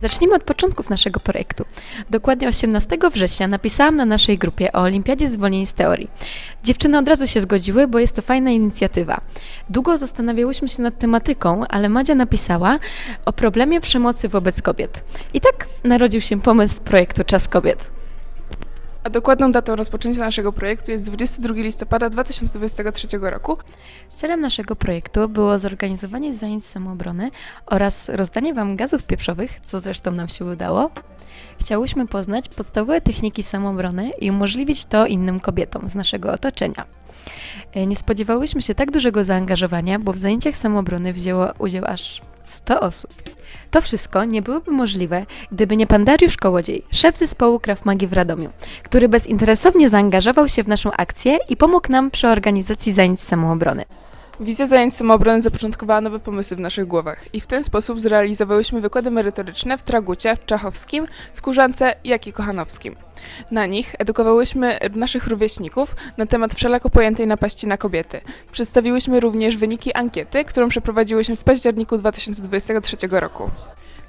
Zacznijmy od początków naszego projektu. Dokładnie 18 września napisałam na naszej grupie o Olimpiadzie Zwolnień z Teorii. Dziewczyny od razu się zgodziły, bo jest to fajna inicjatywa. Długo zastanawiałyśmy się nad tematyką, ale Madzia napisała o problemie przemocy wobec kobiet. I tak narodził się pomysł projektu Czas Kobiet. A dokładną datą rozpoczęcia naszego projektu jest 22 listopada 2023 roku. Celem naszego projektu było zorganizowanie zajęć samoobrony oraz rozdanie Wam gazów pieprzowych, co zresztą nam się udało. Chciałyśmy poznać podstawowe techniki samoobrony i umożliwić to innym kobietom z naszego otoczenia. E, Nie spodziewałyśmy się tak dużego zaangażowania, bo w zajęciach samoobrony wzięło udział aż 100 osób. To wszystko nie byłoby możliwe, gdyby nie pan Dariusz Kołodziej, szef zespołu Krav Magi w Radomiu, który bezinteresownie zaangażował się w naszą akcję i pomógł nam przy organizacji zajęć samoobrony. Wizja zajęć samoobrony zapoczątkowała nowe pomysły w naszych głowach i w ten sposób zrealizowałyśmy wykłady merytoryczne w Tragucie, Czachowskim, Skórzance, jak i Kochanowskim. Na nich edukowałyśmy naszych rówieśników na temat wszelako pojętej napaści na kobiety. Przedstawiłyśmy również wyniki ankiety, którą przeprowadziłyśmy w październiku 2023 roku.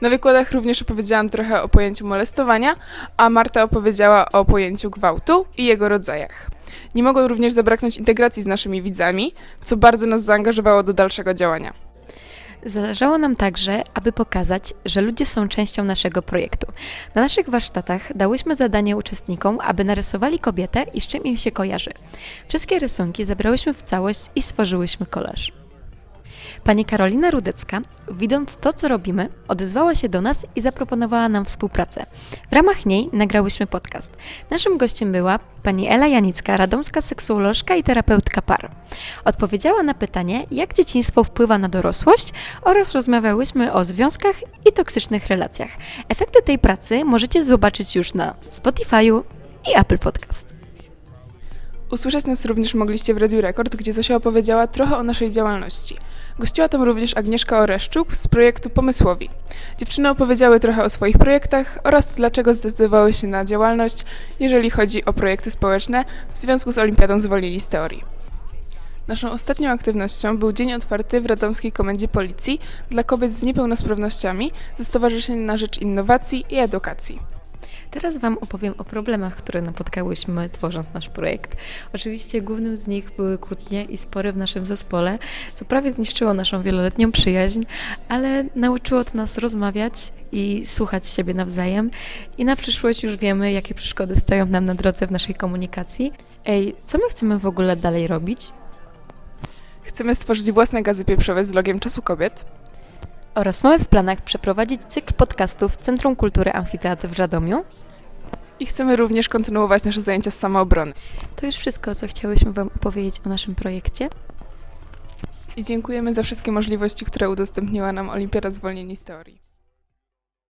Na wykładach również opowiedziałam trochę o pojęciu molestowania, a Marta opowiedziała o pojęciu gwałtu i jego rodzajach. Nie mogło również zabraknąć integracji z naszymi widzami, co bardzo nas zaangażowało do dalszego działania. Zależało nam także, aby pokazać, że ludzie są częścią naszego projektu. Na naszych warsztatach dałyśmy zadanie uczestnikom, aby narysowali kobietę i z czym im się kojarzy. Wszystkie rysunki zebrałyśmy w całość i stworzyłyśmy kolaż. Pani Karolina Rudecka, widząc to, co robimy, odezwała się do nas i zaproponowała nam współpracę. W ramach niej nagrałyśmy podcast. Naszym gościem była pani Ela Janicka, radomska seksuolożka i terapeutka par. Odpowiedziała na pytanie, jak dzieciństwo wpływa na dorosłość oraz rozmawiałyśmy o związkach i toksycznych relacjach. Efekty tej pracy możecie zobaczyć już na Spotify'u i Apple Podcast. Usłyszeć nas również mogliście w Radiu Rekord, gdzie Zosia opowiedziała trochę o naszej działalności. Gościła tam również Agnieszka Oreszczuk z projektu Pomysłowi. Dziewczyny opowiedziały trochę o swoich projektach oraz dlaczego zdecydowały się na działalność, jeżeli chodzi o projekty społeczne w związku z Olimpiadą Zwolnili z Teorii. Naszą ostatnią aktywnością był dzień otwarty w Radomskiej Komendzie Policji dla kobiet z niepełnosprawnościami ze Stowarzyszeniem na Rzecz Innowacji i Edukacji. Teraz Wam opowiem o problemach, które napotkałyśmy tworząc nasz projekt. Oczywiście głównym z nich były kłótnie i spory w naszym zespole, co prawie zniszczyło naszą wieloletnią przyjaźń, ale nauczyło to nas rozmawiać i słuchać siebie nawzajem. I na przyszłość już wiemy, jakie przeszkody stoją nam na drodze w naszej komunikacji. Ej, co my chcemy w ogóle dalej robić? Chcemy stworzyć własne gazy pieprzowe z logiem Czasu Kobiet, Oraz mamy w planach przeprowadzić cykl podcastów w Centrum Kultury Amfiteatr w Radomiu. i chcemy również kontynuować nasze zajęcia z samoobrony. To już wszystko, co chciałyśmy Wam opowiedzieć o naszym projekcie. I dziękujemy za wszystkie możliwości, które udostępniła nam Olimpiada Zwolnieni z Teorii.